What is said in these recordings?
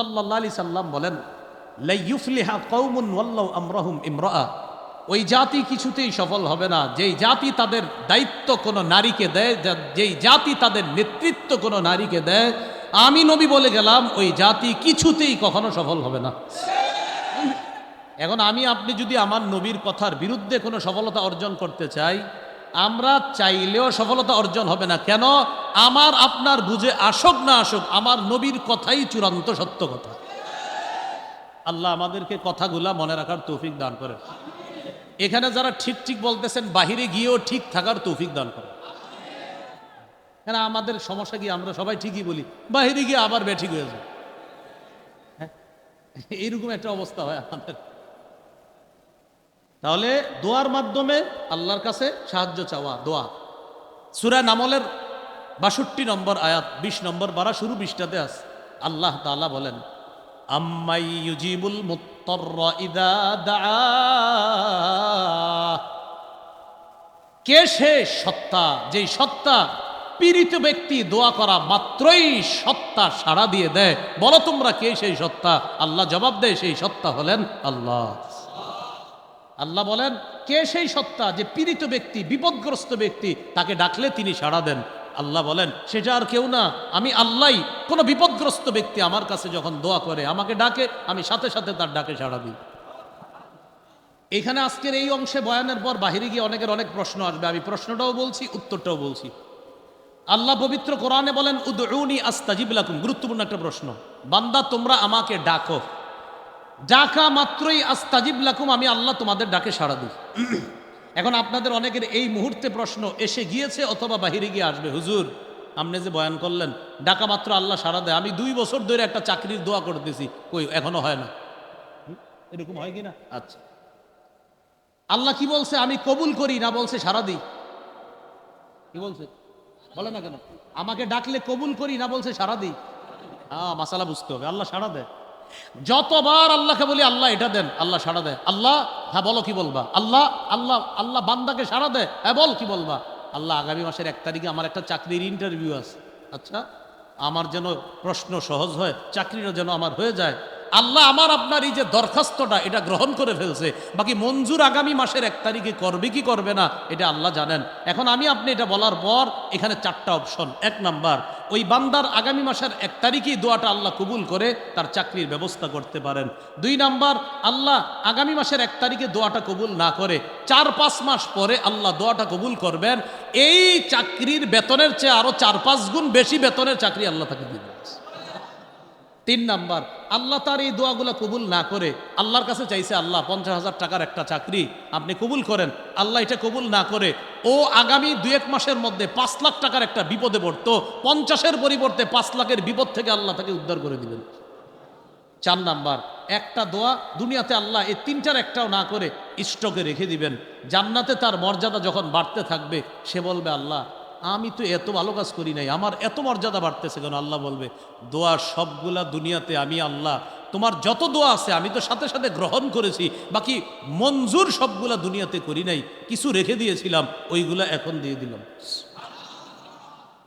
সাল্লাহ আলি সাল্লাম বলেন, লাইয়ুফলিহা কৌমুন ওয়াল্লাউ আমরাহুম ইমরাআ। ওই জাতি কিছুতেই সফল হবে না। যেই জাতি তাদের দায়িত্ব কোনো নারীকে দেয় যেই জাতি তাদের নেতৃত্ব কোনো নারীকে দেয়, আমি নবী বলে গেলাম, ওই জাতি কিছুতেই কখনো সফল হবে না। এখন আমি, আপনি যদি আমার নবীর কথার বিরুদ্ধে কোনো সফলতা অর্জন করতে চাই আমরা চাইলেও সফলতা অর্জন হবে না। কেন? আমার, আপনার বুঝে আসুক না আসুক, আমার নবীর কথাই চূড়ান্ত সত্য কথা। আল্লাহ আমাদেরকে কথাগুলা মনে রাখার তৌফিক দান করে এখানে যারা ঠিক ঠিক বলতেছেন, বাহিরে গিয়েও ঠিক থাকার তৌফিক দান করে কেন? আমাদের সমস্যা কি? আমরা সবাই ঠিকই বলি। বাহিরে গিয়ে আবার বেঠিক হয়ে যায়। হ্যাঁ? এইরকম একটা অবস্থা হয় আমাদের। তাহলে দোয়ার মাধ্যমে আল্লাহর কাছে সাহায্য চাওয়া, দোয়া। সুরা নামলের বাষট্টি নম্বর আয়াত, বিশ নম্বর বারা শুরু বিশটাতে আছে। আল্লাহ তাআলা বলেন, আম্মাই ইউজিবুল মুত্তর্র ইদা দাআ। কে সে সত্তা, যেই সত্তা পীড়িত ব্যক্তি দোয়া করা মাত্রই সত্তা সাড়া দিয়ে দেয়? বলো তোমরা কে সেই সত্তা? আল্লাহ জবাব দেয়, সেই সত্তা হলেন আল্লাহ। আল্লাহ বলেন, কে সেই সত্তা যে পীড়িত ব্যক্তি, বিপদগ্রস্ত ব্যক্তি, তাকে ডাকলে তিনি সাড়া দেন? আল্লাহ বলেন সেটা আর কেউ না, আমি আল্লাহই। কোনো বিপদগ্রস্ত ব্যক্তি আমার কাছে যখন দোয়া করে, আমাকে ডাকে, আমি সাথে সাথে তার ডাকে সাড়া দিই। এখানে আজকের এই অংশে বয়ানের পর বাহিরে গিয়ে অনেকের অনেক প্রশ্ন আসবে। আমি প্রশ্নটাও বলছি, উত্তরটাও বলছি। আল্লাহ পবিত্র কোরআনে বলেন, উদউনি আস্তাজিব লাকুম। গুরুত্বপূর্ণ একটা প্রশ্ন। বান্দা, তোমরা আমাকে ডাকো। ডাকা মাত্রই আস্তাজিব লাকুম আমি আল্লাহ তোমাদের ডাকে সাড়া দিই। এখন আপনাদের অনেকের এই মুহূর্তে প্রশ্ন এসে গিয়েছে অথবা বাহিরে গিয়ে আসবে? হুজুর আপনি যে বয়ান করলেন ডাকা মাত্র আল্লাহ সাড়া দেয়। আমি দুই বছর ধরে একটা চাকরির দোয়া করতেছি কই এখনও হয় না? এরকম হয় কি না আচ্ছা। আল্লাহ কি বলছে? আমি কবুল করি না বলছে সারা দিই। কি বলছে? বলে না কেন? আমাকে ডাকলে কবুল করি না বলছে সারা দিই। হ্যাঁ মাসালা বুঝতে হবে। আল্লাহ সারা দেয়। যতবার আল্লাহকে বলি, আল্লাহ, এটা দেন, আল্লাহ সাড়া দেয়। আল্লাহ হ্যাঁ বলো কি বলবা? আল্লাহ আল্লাহ আল্লাহ বান্দাকে সাড়া দেয় হ্যাঁ বল কি বলবা? আল্লাহ আগামী মাসের এক তারিখে আমার একটা চাকরির ইন্টারভিউ আছে। আচ্ছা আমার যেন প্রশ্ন সহজ হয়, চাকরিটা যেন আমার হয়ে যায় আল্লাহ আমার আপনার এই যে দরখাস্তটা এটা গ্রহণ করে ফেলছে, বাকি মঞ্জুর আগামী মাসের এক তারিখে করবে কি করবে না, এটা আল্লাহ জানেন। এখন আমি আপনি এটা বলার পর এখানে চারটা অপশন এক নাম্বার, ওই বান্দার আগামী মাসের এক তারিখেই দোয়াটা আল্লাহ কবুল করে তার চাকরির ব্যবস্থা করতে পারেন। দুই নাম্বার, আল্লাহ আগামী মাসের এক তারিখে দোয়াটা কবুল না করে চার পাঁচ মাস পরে আল্লাহ দোয়াটা কবুল করবেন, এই চাকরির বেতনের চেয়ে আরও চার পাঁচ গুণ বেশি বেতনের চাকরি আল্লাহ তাকে দিবেন। তিন নাম্বার, আল্লাহ তার এই দোয়াগুলো কবুল না করে আল্লাহর কাছে চাইছে, আল্লাহ, পঞ্চাশ হাজার টাকার একটা চাকরি আপনি কবুল করেন। আল্লাহ এটা কবুল না করে, ও আগামী দু এক মাসের মধ্যে পাঁচ লাখ টাকার একটা বিপদে পড়তো, পঞ্চাশের পরিবর্তে পাঁচ লাখের বিপদ থেকে আল্লাহ তাকে উদ্ধার করে দিবেন চার নাম্বার, একটা দোয়া দুনিয়াতে আল্লাহ এই তিনটার একটাও না করে, স্টকে রেখে দিবেন। জান্নাতে তার মর্যাদা যখন বাড়তে থাকবে, সে বলবে, আল্লাহ আমি তো এত ভালো কাজ করি নাই, আমার এত মর্যাদা বাড়তেছে কেন? আল্লাহ বলবে, দোয়া সবগুলা দুনিয়াতে আমি আল্লাহ, তোমার যত দোয়া আছে আমি তো সাথে সাথে গ্রহণ করেছি, বাকি মঞ্জুর সবগুলা দুনিয়াতে করি নাই, কিছু রেখে দিয়েছিলাম, ওইগুলা এখন দিয়ে দিলাম।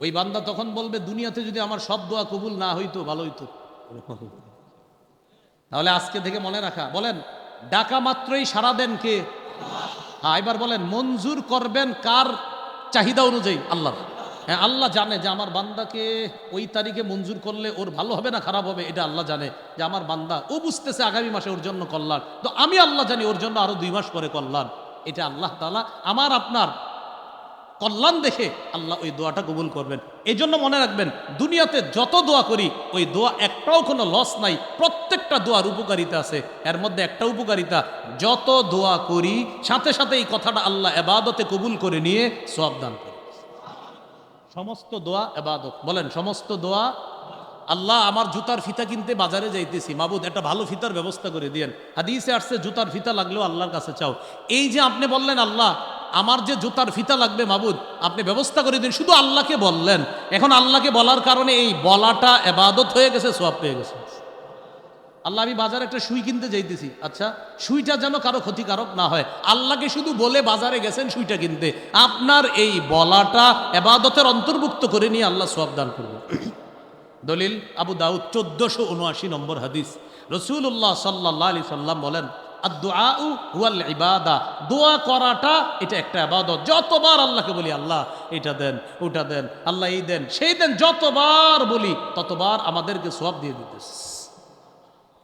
ওই বান্দা তখন বলবে, দুনিয়াতে যদি আমার সব দোয়া কবুল না হইতো, ভালো হইতো। তাহলে আজকে থেকে মনে রাখা, বলেন, ডাকা মাত্রই সারা দেন কে? হ্যাঁ এবার বলেন, মঞ্জুর করবেন কার? চাহিদা অনুযায়ী আল্লাহ হ্যাঁ আল্লাহ জানে যে আমার বান্দাকে ওই তারিখে মঞ্জুর করলে ওর ভালো হবে না খারাপ হবে, এটা আল্লাহ জানে যে আমার বান্দা, ও বুঝতেছে আগামী মাসে ওর জন্য কল্যাণ। তো আমি আল্লাহ জানি ওর জন্য আরও দুই মাস পরে কল্যাণ। এটা আল্লাহ তালা আমার, আপনার কল্যাণ দেখে আল্লাহ ওই দোয়াটা কবুল করবেন। এই জন্য মনে রাখবেন, দুনিয়াতে যত দোয়া করি, ওই দোয়া একটাও কোনো লস নাই। প্রত্যেকটা দোয়ার উপকারিতা আছে। এর মধ্যে একটা উপকারিতা, যত দোয়া করি, সাথে সাথে এই কথাটা আল্লাহ এবাদতে কবুল করে নিয়ে সব দান সমস্ত দোয়া এবাদত। বলেন, সমস্ত দোয়া, আল্লাহ আমার জুতার ফিতা কিনতে বাজারে যাইতেছি। মাবুদ, একটা ভালো ফিতার ব্যবস্থা করে দিয়েন। হাদিসে আসছে, জুতার ফিতা লাগলেও আল্লাহর কাছে চাও। এই যে আপনি বললেন, আল্লাহ আমার যে জুতার ফিতা লাগবে মাবুদ, আপনি ব্যবস্থা করে দিন। শুধু আল্লাহকে বললেন। এখন আল্লাহকে বলার কারণে এই বলাটা এবাদত হয়ে গেছে সব পেয়ে গেছে। আল্লাহ, আমি বাজারে একটা সুই কিনতে যাইতেছি। আচ্ছা সুইটা যেন কারও ক্ষতিকারক না হয়। আল্লাহকে শুধু বলে বাজারে গেছেন সুইটা কিনতে। আপনার এই বলাটা এবাদতের অন্তর্ভুক্ত করে নিয়ে আল্লাহ সব দান করবে দলিল, আবু দাউদ, চোদ্দশো উনআশি নম্বর হাদিস। রসুল্লাহ সাল্লাহ আলি সাল্লাম বলেন আর দোয়া হুয়াল ইবাদা। দোয়া করাটা এটা একটা আবাদত যতবার আল্লাহকে বলি, আল্লাহ, এটা দেন, ওটা দেন, আল্লাহ এই দেন, সেই দেন, যতবার বলি, ততবার আমাদেরকে সব দিয়ে দিতেস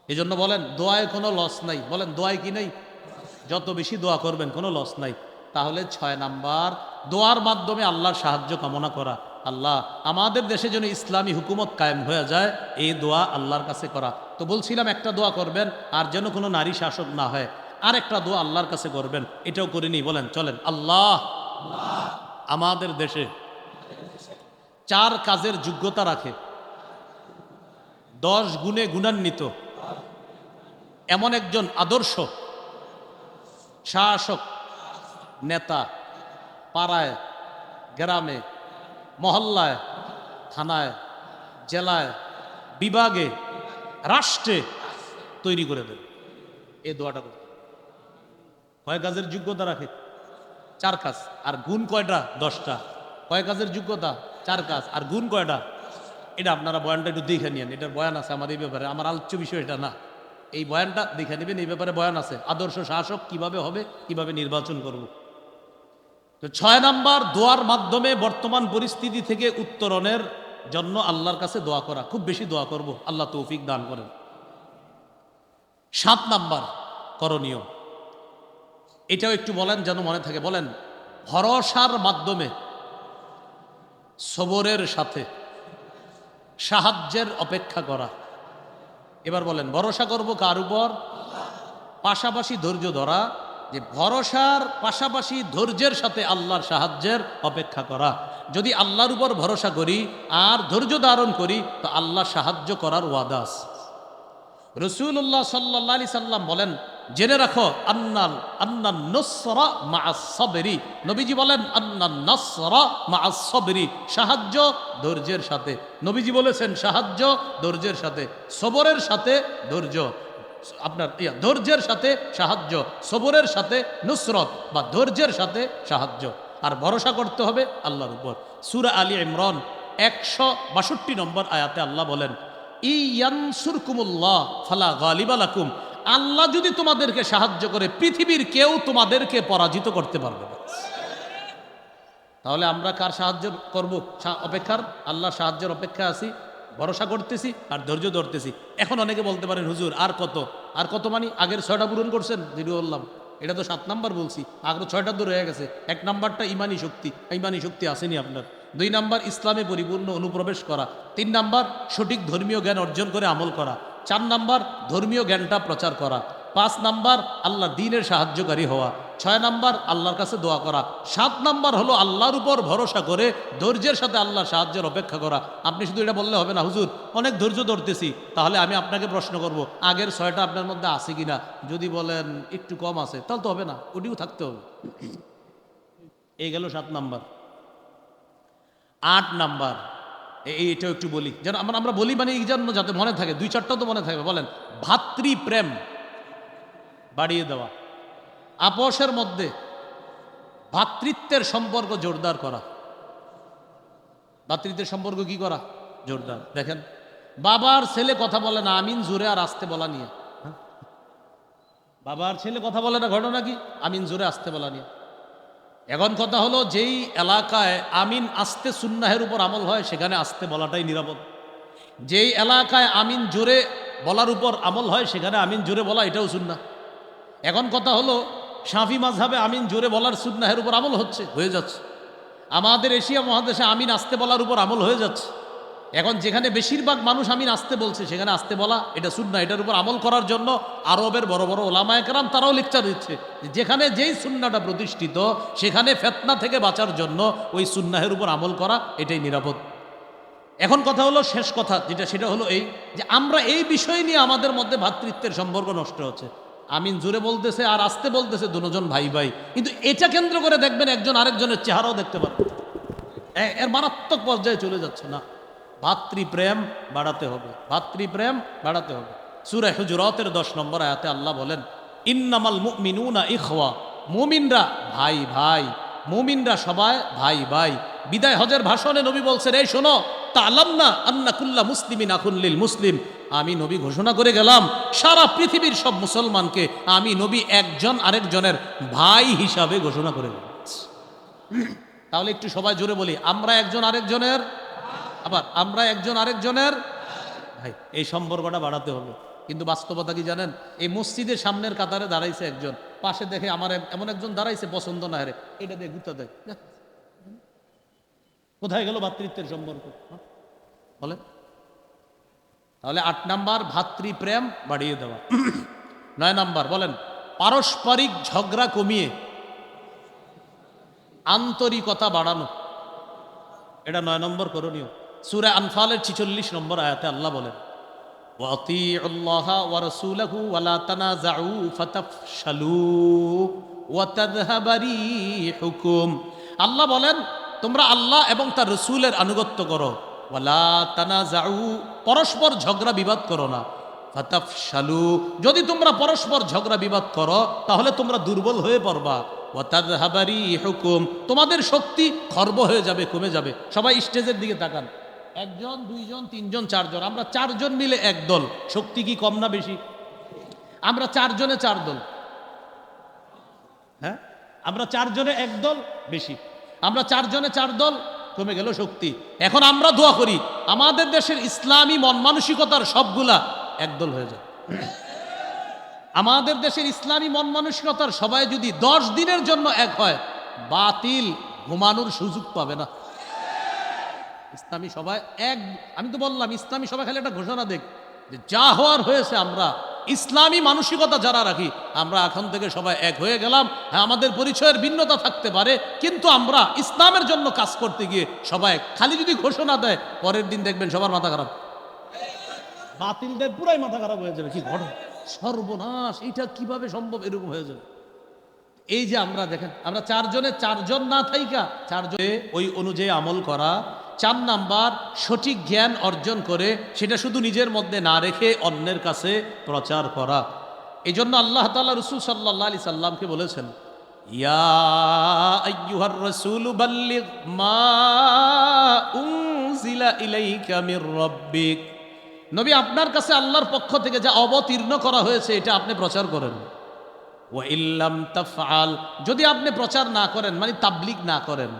এই জন্য বলেন, দোয়ায় কোনো লস নাই। বলেন, দোয়ায় কি নেই? যত বেশি দোয়া করবেন, কোনো লস নাই। তাহলে ছয় নাম্বার, দোয়ার মাধ্যমে আল্লাহর সাহায্য কামনা করা। আল্লাহ, আমাদের দেশে যেন ইসলামী হুকুমত কায়েম হয়ে যায়, এই দোয়া আল্লাহর কাছে করা। তো বলছিলাম একটা দোয়া করবেন, আর যেন কোনো নারী শাসক না হয়। আর একটা দোয়া আল্লাহর কাছে করবেন, এটাও করিনি, বলেন, চলেন। আল্লাহ, আমাদের দেশে চার কাজের যোগ্যতা রাখে। দশ গুণে গুণান্বিত। এমন একজন আদর্শ শাসক নেতা, পাড়ায়, গ্রামে, মহল্লায়, থানায়, জেলায়, বিভাগে, রাষ্ট্রে তৈরি করে দেবে এই দোয়াটা করতে কয় কাজের যোগ্যতা রাখে? চার কাজ। আর গুণ কয়টা? দশটা। কয় কাজের যোগ্যতা? চার কাজ। আর গুণ কয়টা? এটা আপনারা বয়ানটা একটু দেখে নিয়েন। এটার বয়ান আছে আমার এই ব্যাপারে। আমার আলোচ্য বিষয় এটা না। এই বয়ানটা দেখে নেবেন, এই ব্যাপারে বয়ান আছে। আদর্শ শাসক কীভাবে হবে, কীভাবে নির্বাচন করব? তো ছয় নাম্বার, দোয়ার মাধ্যমে বর্তমান পরিস্থিতি থেকে উত্তরণের জন্য আল্লাহর কাছে দোয়া করা। খুব বেশি দোয়া করব, আল্লাহ তৌফিক দান করেন। সাত নাম্বার, করণীয়। এটাও একটু বলেন যেন মনে থাকে। বলেন, ভরসার মাধ্যমে, সবরের সাথে, সাহায্যের অপেক্ষা করা। এবার বলেন, ভরসা করব কার উপর? পাশাপাশি ধৈর্য ধরা যে ভরসার পাশাপাশি ধৈর্যের সাথে আল্লাহর সাহায্যের অপেক্ষা করা। যদি আল্লাহর উপর ভরসা করি, আর ধৈর্য ধারণ করি, তো আল্লাহ সাহায্য করার ওয়াদাস রসুল্লাহ সাল্লাহ আলি সাল্লাম বলেন, জেনে রাখো, আন্নাল, আন্নান নসরা মা সবেরি। নবীজি বলেন, আন্নান নসরা মা সবেরি। সাহায্য, ধৈর্যের সাথে। নবীজি বলেছেন, সাহায্য, ধৈর্যের সাথে। সবরের সাথে, ধৈর্য। আপনার, ইয়া, ধৈর্যের সাথে সাহায্য, সবরের সাথে নুসরত বা ধৈর্যের সাথে সাহায্য। আর ভরসা করতে হবে আল্লাহর উপর। সুরা আলী ইমরান একশো বাষট্টি নম্বর আয়াতে আল্লাহ বলেন, ইয়ানসুরকুমুল্লাহ ফালা গালিবালাকুম আল্লাহ যদি তোমাদেরকে সাহায্য করে, পৃথিবীর কেউ তোমাদেরকে পরাজিত করতে পারবে না। তাহলে আমরা কার সাহায্য করব? অপেক্ষার? আল্লাহ সাহায্যের অপেক্ষা আছি। ভরসা করতেছি আর ধৈর্য ধরতেছি। এখন অনেকে বলতে পারেন, হুজুর, আর কত? আর কত মানে আগের ছয়টা পূরণ করছেন? যেটি বললাম, এটা তো সাত নাম্বার বলছি। আগ্রহ ছয়টা দূর হয়ে গেছে। এক নাম্বারটা ইমানি শক্তি। ইমানি শক্তি আসেনি আপনার। দুই নাম্বার ইসলামে পরিপূর্ণ অনুপ্রবেশ করা। তিন নাম্বার সঠিক ধর্মীয় জ্ঞান অর্জন করে আমল করা। চার নাম্বার ধর্মীয় জ্ঞানটা প্রচার করা। পাঁচ নাম্বার আল্লাহ দিনের সাহায্যকারী হওয়া। ছয় নাম্বার, আল্লাহর কাছে দোয়া করা। সাত নাম্বার হলো আল্লাহর উপর ভরসা করে ধৈর্যের সাথে আল্লাহর সাহায্যের অপেক্ষা করা। আপনি শুধু এটা বললে হবে না, হুজুর, অনেক ধৈর্য ধরতেছি। তাহলে আমি আপনাকে প্রশ্ন করব, আগের ছয়টা আপনার মধ্যে আছে কিনা যদি বলেন একটু কম আছে, তাহলে তো হবে না, ওটিও থাকতে হবে। এই গেল সাত নাম্বার। আট নাম্বার এ- এটাও একটু বলি। যেন আমরা আমরা বলি মানে এই জন্য যাতে মনে থাকে, দুই চারটাও তো মনে থাকবে। বলেন ভাতৃপ্রেম বাড়িয়ে দেওয়া। আপোষের মধ্যে ভাতৃত্বের সম্পর্ক জোরদার করা। ভাতৃত্বের সম্পর্ক কি করা? জোরদার। দেখেন, বাবার ছেলে কথা বলে না, আমিন জোরে আর আসতে বলা নিয়ে? বাবার ছেলে কথা বলে না, ঘটনা কি? আমিন জোরে আসতে বলা নিয়ে। এখন কথা হলো, যেই এলাকায় আমিন আসতে সুন্নাহের উপর আমল হয়, সেখানে আসতে বলাটাই নিরাপদ। যেই এলাকায় আমিন জোরে বলার উপর আমল হয়, সেখানে আমিন জোরে বলা, এটাও সুন্না এখন কথা হলো সাফি মাঝহাবে আমিন জোরে বলার সুন্নাহের উপর আমল হচ্ছে। হয়ে যাচ্ছে। আমাদের এশিয়া মহাদেশে আমিন আসতে বলার উপর আমল হয়ে যাচ্ছে। এখন যেখানে বেশিরভাগ মানুষ আমিন আসতে বলছে, সেখানে আসতে বলা এটা সুন্না এটার উপর আমল করার জন্য আরবের বড় বড় ওলামায় কেরাম তারাও লেকচার দিচ্ছে। যেখানে যেই সুন্নাটা প্রতিষ্ঠিত, সেখানে ফেতনা থেকে বাঁচার জন্য ওই সুন্নাহের উপর আমল করা এটাই নিরাপদ। এখন কথা হলো শেষ কথা, যেটা সেটা হলো এই যে আমরা এই বিষয় নিয়ে আমাদের মধ্যে ভ্রাতৃত্বের সম্পর্ক নষ্ট হচ্ছে। আমিন জোরে বলতেছে আর আসতে বলতেছে দুজন ভাই ভাই। কিন্তু এটা কেন্দ্র করে দেখবেন একজন আরেকজনের চেহারাও দেখতে পারবেন এ- এর মারাত্মক পর্যায়ে চলে যাচ্ছে না। ভাতৃপ্রেম বাড়াতে হবে। ভাতৃপ্রেম বাড়াতে হবে। সুরে হুজুরতের দশ নম্বর আয়াতে আল্লাহ বলেন, ইন্নামাল মুমিনুনা ইখওয়া। মুমিনরা ভাই ভাই। মুমিনরা সবাই ভাই ভাই। বিদায় হজের ভাষণে নবী বলছেন, এই শোনো তা আলাম না আন্না কুল্লা মুসলিমিন আকুল্লিল মুসলিম। আমি নবী ঘোষণা করে গেলাম, সারা পৃথিবীর সব মুসলমানকে আমি নবী একজন আরেকজনের ভাই হিসাবে ঘোষণা করে তাহলে একটু সবাই জোরে বলি, আমরা একজন আরেকজনের? আবার, আমরা একজন আরেকজনের? ভাই, এই সম্পর্কটা বাড়াতে হবে। কিন্তু বাস্তবতা কি জানেন? এই মসজিদের সামনের কাতারে দাঁড়াইছে একজন, পাশে দেখে আমার এমন একজন দাঁড়াইছে, পছন্দ না হারে এটা দিয়ে গুতা দেয়। কোথায় গেল ভাতৃত্বের সম্পর্ক? হ্যাঁ? বলেন। তাহলে আট নাম্বার, ভাতৃপ্রেম বাড়িয়ে দেওয়া। নয় নাম্বার, বলেন, পারস্পরিক ঝগড়া কমিয়ে আন্তরিকতা বাড়ানো। এটা নয় নম্বর করণীয়। সুরে আনফালের ছিচল্লিশ নম্বর আয়াতে আল্লাহ বলেন আল্লাহ বলেন তোমরা আল্লাহ এবং তার রসুলের আনুগত্য করো। ওয়ালা তানাজাউ, পরস্পর ঝগড়া বিবাদ করো না। ফাতাফশালু, যদি তোমরা পরস্পর ঝগড়া বিবাদ করো, তাহলে তোমরা দুর্বল হয়ে পড়বা। ওয়াতাদহাবারি হুকুম তোমাদের শক্তি খর্ব হয়ে যাবে, কমে যাবে। সবাই স্টেজের দিকে তাকান। একজন, দুইজন, তিনজন, চারজন, আমরা চারজন মিলে এক দল। শক্তি কি কম না বেশি? আমরা চারজনে চার দল। হ্যাঁ? আমরা চারজনে এক দল, বেশি। আমরা চারজনে চার দল, কমে গেল শক্তি। এখন আমরা দোয়া করি, আমাদের দেশের ইসলামী মন মানসিকতার সবগুলা একদল হয়ে যায় আমাদের দেশের ইসলামী মন মানসিকতার সবাই যদি দশ দিনের জন্য এক হয়, বাতিল, ঘুমানোর সুযোগ পাবে না। ইসলামী সবাই এক, আমি তো বললাম, ইসলামী সবাই খালি একটা ঘোষণা দেখ, যে যা হওয়ার হয়েছে আমরা ইসলামী মানসিকতা যারা রাখি আমরা এখন থেকে সবাই এক হয়ে গেলাম। হ্যাঁ আমাদের পরিচয়ের ভিন্নতা থাকতে পারে কিন্তু আমরা ইসলামের জন্য কাজ করতে গিয়ে সবাই খালি যদি ঘোষণা দেয় পরের দিন দেখবেন সবার মাথা খারাপ। বাতিলদের পুরাই মাথা খারাপ হয়ে যাবে কি ঘটনা? সর্বনাশ এটা কীভাবে সম্ভব এরকম হয়ে যাবে? এই যে আমরা দেখেন আমরা চারজনে চারজন না থাইকা চারজনে ওই অনুযায়ী আমল করা চার নাম্বার, সঠিক জ্ঞান অর্জন করে, সেটা শুধু নিজের মধ্যে না রেখে অন্যের কাছে প্রচার করা। এই জন্য আল্লাহ তাআলা রসুল সাল্লাহ আলি সাল্লামকে বলেছেন নবী, আপনার কাছে আল্লাহর পক্ষ থেকে যা অবতীর্ণ করা হয়েছে, এটা আপনি প্রচার করেন। ও ইল্লাম তাফআল, যদি আপনি প্রচার না করেন মানে তাবলিগ না করেন।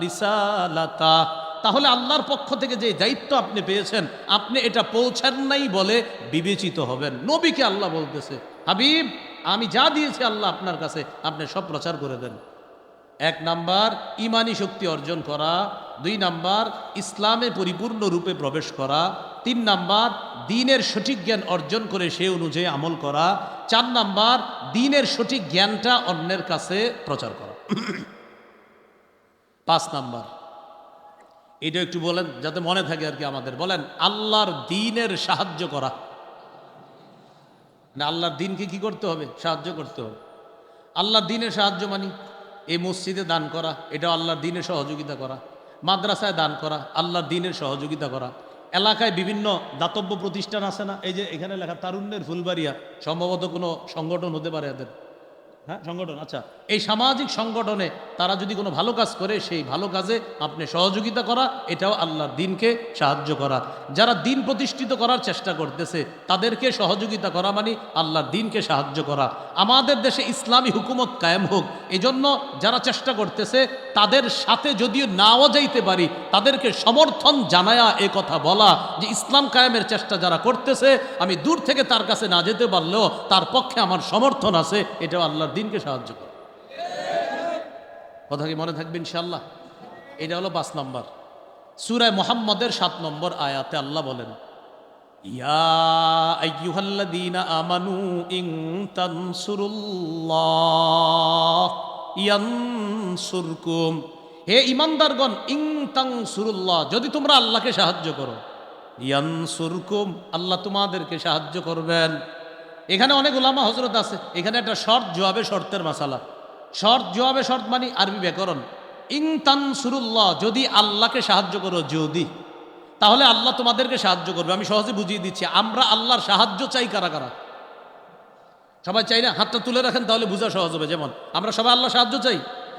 রিসালাতা। তাহলে আল্লাহর পক্ষ থেকে যে দায়িত্ব আপনি পেয়েছেন, আপনি এটা পৌঁছান নাই বলে বিবেচিত হবেন। নবীকে আল্লাহ বলতেছে, হাবিব, আমি যা দিয়েছি আল্লাহ আপনার কাছে, আপনি সব প্রচার করে দেন। এক নাম্বার, ইমানি শক্তি অর্জন করা। দুই নাম্বার, ইসলামে পরিপূর্ণ রূপে প্রবেশ করা। তিন নাম্বার, দিনের সঠিক জ্ঞান অর্জন করে সে অনুযায়ী আমল করা। চার নাম্বার, দিনের সঠিক জ্ঞানটা অন্যের কাছে প্রচার করা। পাঁচ নাম্বার। এটা একটু বলেন, যাতে মনে থাকে আর কি আমাদের। বলেন, আল্লাহর দিনের সাহায্য করা। না, আল্লাহর দিনকে কি করতে হবে? সাহায্য করতে হবে। আল্লাহর দিনের সাহায্য মানি। এই মসজিদে দান করা এটা আল্লাহর দিনের সহযোগিতা করা। মাদ্রাসায় দান করা, আল্লাহর দিনের সহযোগিতা করা। এলাকায় বিভিন্ন দাতব্য প্রতিষ্ঠান আছে না? এই যে এখানে লেখা, তারুণ্যের ফুলবাড়িয়া। সম্ভবত কোনো সংগঠন হতে পারে এদের। হ্যাঁ সংগঠন আচ্ছা। এই সামাজিক সংগঠনে তারা যদি কোনো ভালো কাজ করে, সেই ভালো কাজে আপনি সহযোগিতা করা, এটাও আল্লাহর দিনকে সাহায্য করা। যারা দিন প্রতিষ্ঠিত করার চেষ্টা করতেছে, তাদেরকে সহযোগিতা করা মানে আল্লাহর দিনকে সাহায্য করা। আমাদের দেশে ইসলামী হুকুমত কায়েম হোক, এজন্য যারা চেষ্টা করতেছে তাদের সাথে যদিও নাও যাইতে পারি, তাদেরকে সমর্থন জানায়া এ কথা বলা যে ইসলাম কায়েমের চেষ্টা যারা করতেছে, আমি দূর থেকে তার কাছে না যেতে পারলেও তার পক্ষে আমার সমর্থন আছে, এটাও আল্লাহর দিনকে সাহায্য করে। কথা কি মনে থাকবে ইনশাল্লাহ এটা হলো পাঁচ নম্বর। সুরায় মোহাম্মদের সাত নম্বর আয়াতে আল্লাহ বলেন, ইয়া আমানু ইন তানসুরুল্লাহ ইয়ানসুরকুম। হে ইমানদারগণ ইং তানসুরুল্লাহ যদি তোমরা আল্লাহকে সাহায্য করো। ইয়ানসুরকুম, আল্লাহ তোমাদেরকে সাহায্য করবেন। এখানে অনেক ওলামা হজরত আছে। এখানে একটা শর্ত, জবাবে শর্তের মাসালা। শর্ত, জবাবে শর্ত মানে আরবি ব্যাকরণ। ইং তানসুরুল্লাহ যদি আল্লাহকে সাহায্য করো, যদি, তাহলে আল্লাহ তোমাদেরকে সাহায্য করবে। আমি সহজে বুঝিয়ে দিচ্ছি, আমরা আল্লাহর সাহায্য চাই কারা কারা? সবাই চাই না? হাতটা তুলে রাখেন, তাহলে বোঝা সহজ হবে। যেমন, আমরা সবাই আল্লাহ সাহায্য চাই।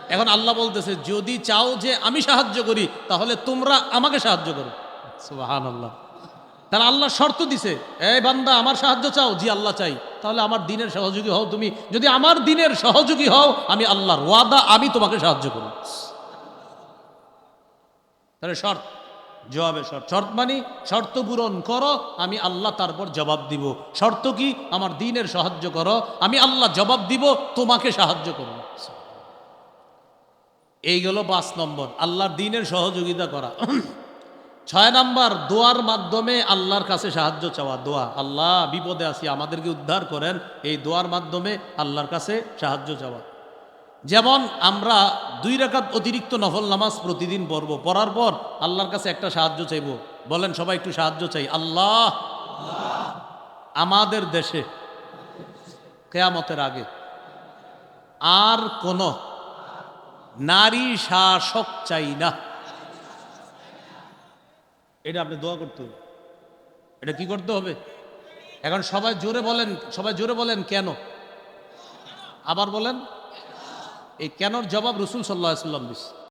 এখন আল্লাহ বলতেছে, যদি চাও যে আমি সাহায্য করি, তাহলে তোমরা আমাকে সাহায্য করো। সুবাহান আল্লাহ তাহলে আল্লাহ শর্ত দিছে, এই বান্দা, আমার সাহায্য চাও, জি, আল্লাহ চাই। তাহলে আমার দিনের সহযোগী হও তুমি। যদি আমার দিনের সহযোগী হও, আমি আল্লাহর ওয়াদা, আমি তোমাকে সাহায্য করব। তাহলে শর্ত। জবাবে শর্ত। শর্ত মানে শর্ত পূরণ করো, আমি আল্লাহ তারপর জবাব দিব। শর্ত কি? আমার দিনের সাহায্য করো, আমি আল্লাহ জবাব দিব, তোমাকে সাহায্য করব। এই গেল পাঁচ নম্বর, আল্লাহর দিনের সহযোগিতা করা। ছয় নাম্বার, দোয়ার মাধ্যমে আল্লাহর কাছে সাহায্য চাওয়া, দোয়া। আল্লাহ বিপদে আছি, আমাদেরকে উদ্ধার করেন, এই দোয়ার মাধ্যমে আল্লাহর কাছে সাহায্য চাওয়া। যেমন আমরা দুই রাকাত অতিরিক্ত নফল নামাজ প্রতিদিন পড়ব, পড়ার পর আল্লাহর কাছে একটা সাহায্য চাইব। বলেন, সবাই একটু সাহায্য চাই। আল্লাহ আমাদের দেশে কেয়ামতের আগে আর কোন নারী শাসক চাই না। এটা আপনি দোয়া করতে হবে। এটা কি করতে হবে? এখন সবাই জোরে বলেন, সবাই জোরে বলেন, কেন? আবার বলেন। এই কেনর জবাব রসুল সাল্লাহ সাল্লাম দিস